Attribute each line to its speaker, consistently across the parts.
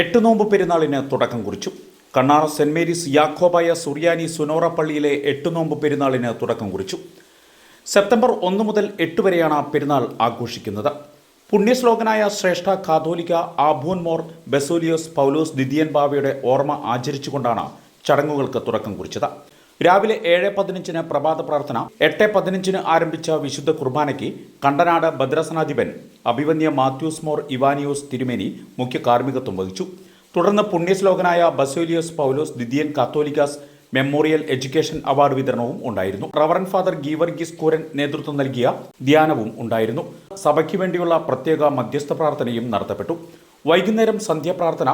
Speaker 1: എട്ട് നോമ്പ് പെരുന്നാളിന് തുടക്കം കുറിച്ചു. കണ്ണാർ സെന്റ് മേരീസ് യാക്കോബായ സുറിയാനി സുനോറ പള്ളിയിലെ എട്ട് നോമ്പ് പെരുന്നാളിന് തുടക്കം കുറിച്ചു. സെപ്റ്റംബർ ഒന്ന് മുതൽ എട്ട് വരെയാണ് പെരുന്നാൾ ആഘോഷിക്കുന്നത്. പുണ്യശ്ലോകനായ ശ്രേഷ്ഠ കാതോലിക്ക ആഭൂൻ മോർ ബെസോലിയോസ് പൗലോസ് ദിദിയൻ ബാവയുടെ ഓർമ്മ ആചരിച്ചുകൊണ്ടാണ് ചടങ്ങുകൾക്ക് തുടക്കം കുറിച്ചത്. രാവിലെ ഏഴ് പതിനഞ്ചിന് പ്രഭാത പ്രാർത്ഥന എട്ട് പതിനഞ്ചിന് ആരംഭിച്ച വിശുദ്ധ കുർബാനയ്ക്ക് കണ്ടനാട് ഭദ്രസനാധിപൻ അഭിവന്യ മാത്യൂസ് മോർ ഇവാനിയോസ് തിരുമേനി മുഖ്യ കാർമ്മികത്വം വഹിച്ചു. തുടർന്ന് പുണ്യശ്ലോകനായ ബസോലിയോസ് പൗലോസ് ദിദിയൻ കാത്തോലിക്കാസ് മെമ്മോറിയൽ എഡ്യൂക്കേഷൻ അവാർഡ് വിതരണവും ഉണ്ടായിരുന്നു. റവറൻ ഫാദർ ഗീവർഗീസ് കൂരൻ നേതൃത്വം നൽകിയ ധ്യാനവും ഉണ്ടായിരുന്നു. സഭയ്ക്ക് വേണ്ടിയുള്ള പ്രത്യേക മധ്യസ്ഥ പ്രാർത്ഥനയും നടത്തപ്പെട്ടു. വൈകുന്നേരം സന്ധ്യാപ്രാർത്ഥന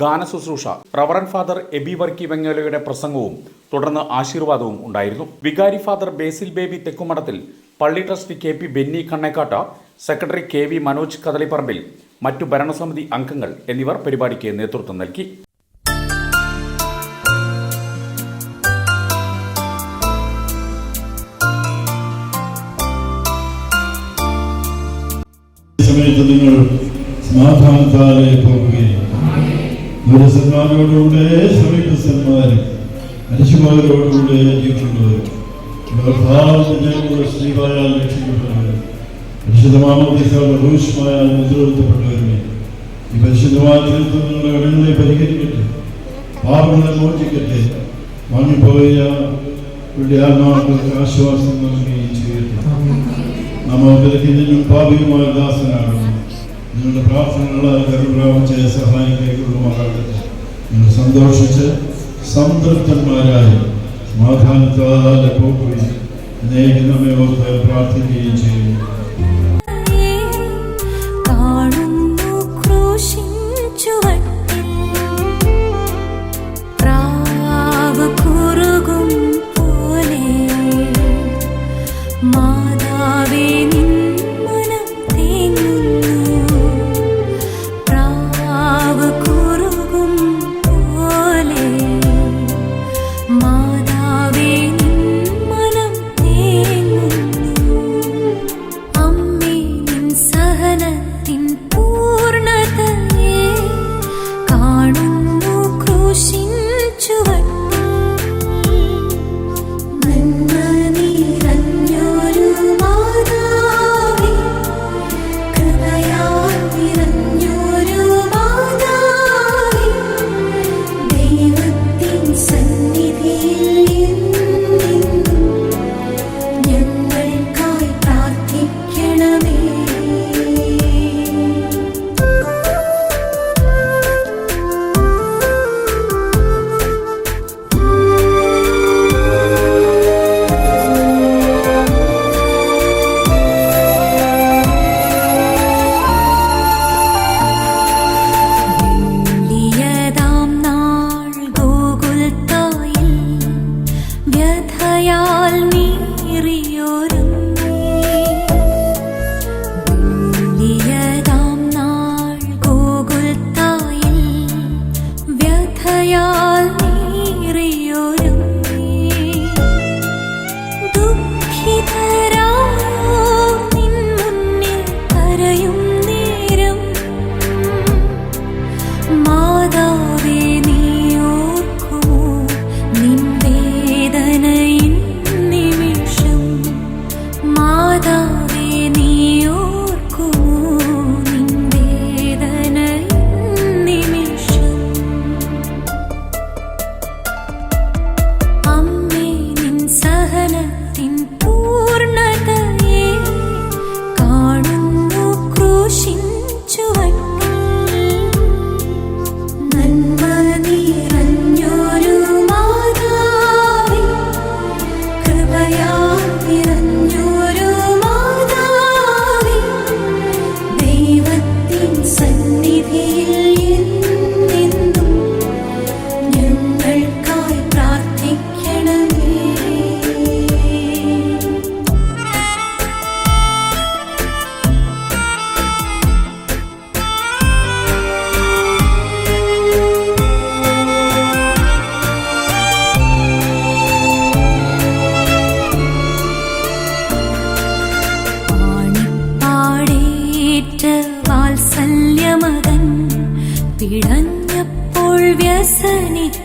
Speaker 1: ഗാന ശുശ്രൂഷ റവറൻ ഫാദർ എബി വർക്കി വെങ്ങലയുടെ പ്രസംഗവും തുടർന്ന് ആശീർവാദവും ഉണ്ടായിരുന്നു. വികാരി ഫാദർ ബേസിൽ ബേബി തെക്കുമഠത്തിൽ പള്ളി trustee K P Benny Kannekkatt secretary K V Manoj Kadalipparambil മറ്റു ഭരണസമിതി അംഗങ്ങൾ എന്നിവർ പരിപാടിക്ക് നേതൃത്വം നൽകി.
Speaker 2: സമയത്ത് നിങ്ങൾ ജീവിക്കുന്നത് ശ്രീവായ രക്ഷിക്കപ്പെട്ടവർ പരിശുദ്ധമാമോദീസയുടെ ഭൂഷ്മായാൽ മുദ്രവരുത്തപ്പെട്ടവരുമേ ഈ പരിശുദ്ധമായ തീർത്ഥം നിങ്ങളുടെ കടങ്ങളെ പരിഹരിക്കട്ടെ പാപങ്ങളെ മോചിക്കട്ടെ വാങ്ങിപ്പോയ ഇവിടെ ആത്മാക്കൾക്ക് ആശ്വാസം നൽകുകയും ചെയ്യട്ടെ. നാം ബലഹീനനും പാപികമായ ദാസനാകുന്നു നിങ്ങളുടെ പ്രാർത്ഥനകളാൽ കരുപ്രാപിച്ച് സഹായം കൈകൊള്ളുമാറാകട്ടെ നിങ്ങൾ സന്തോഷിച്ച് സംതൃപ്തന്മാരായി സമാധാനത്താലെ പോകുകയും അനേകം നമ്മെ ഓർത്ത് പ്രാർത്ഥിക്കുകയും ചെയ്യുന്നു
Speaker 3: tinta.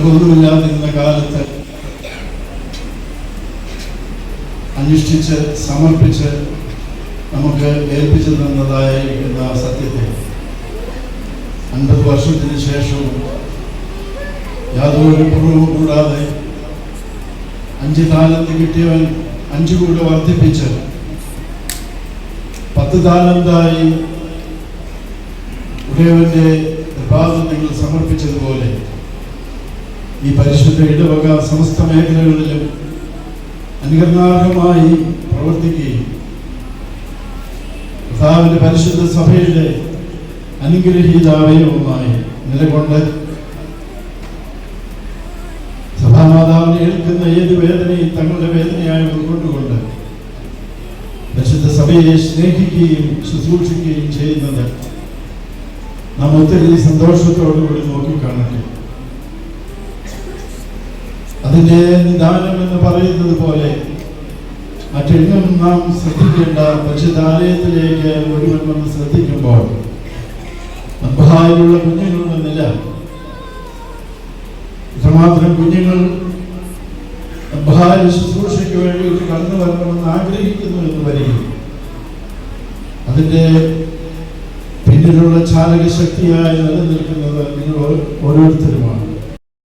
Speaker 2: ഞങ്ങൾക്കൊന്നുമില്ലാതിരുന്ന കാലത്ത് അനുഷ്ഠിച്ച് സമർപ്പിച്ച് നമുക്ക് ഏൽപ്പിച്ചു തന്നതായിരിക്കുന്ന സത്യത്തെ അൻപത് വർഷത്തിന് ശേഷവും യാതൊരു കുറവും കൂടാതെ അഞ്ച് താലന്ത് കിട്ടിയവൻ അഞ്ചു കൂടെ വർദ്ധിപ്പിച്ച് പത്ത് താലന്തായി ഉടയവന്റെ പ്രഭാതം നിങ്ങൾ സമർപ്പിച്ചതുപോലെ ഈ പരിശുദ്ധ ഇടവക സമസ്ത മേഖലകളിലും അനുകരണാർഹമായി പ്രവർത്തിക്കുകയും കർത്താവിന്റെ പരിശുദ്ധ സഭയുടെ അനുഗ്രഹീതാവയവുമായി നിലകൊണ്ട് സഭാമാതാവിനെ ഏൽക്കുന്ന ഏത് വേദനയും തങ്ങളുടെ വേദനയായി ഉൾക്കൊണ്ടുകൊണ്ട് പരിശുദ്ധ സഭയെ സ്നേഹിക്കുകയും ശുശ്രൂഷിക്കുകയും ചെയ്യുന്നത് നാം ഒത്തിരി സന്തോഷത്തോടുകൂടി നോക്കിക്കാണട്ടെ. അതിന്റെ നിദാനം എന്ന് പറയുന്നത് പോലെ മറ്റെങ്ങും നാം ശ്രദ്ധിക്കേണ്ട പരിശുദ്ധാലയത്തിലേക്ക് ഒരുവൻ വന്ന് ശ്രദ്ധിക്കുമ്പോൾ നമ്പഹായിലുള്ള കുഞ്ഞുങ്ങളൊന്നുമില്ല ഇത്രമാത്രം കുഞ്ഞുങ്ങൾ അബ്ബഹായ ശുശ്രൂഷയ്ക്ക് വേണ്ടി കടന്നു വരണമെന്ന് ആഗ്രഹിക്കുന്നു എന്ന് വരികയും അതിന്റെ പിന്നിലുള്ള ചാലക ശക്തിയായി നിലനിൽക്കുന്നത് നിങ്ങൾ ഓരോ- ഓരോരുത്തരുമാണ്.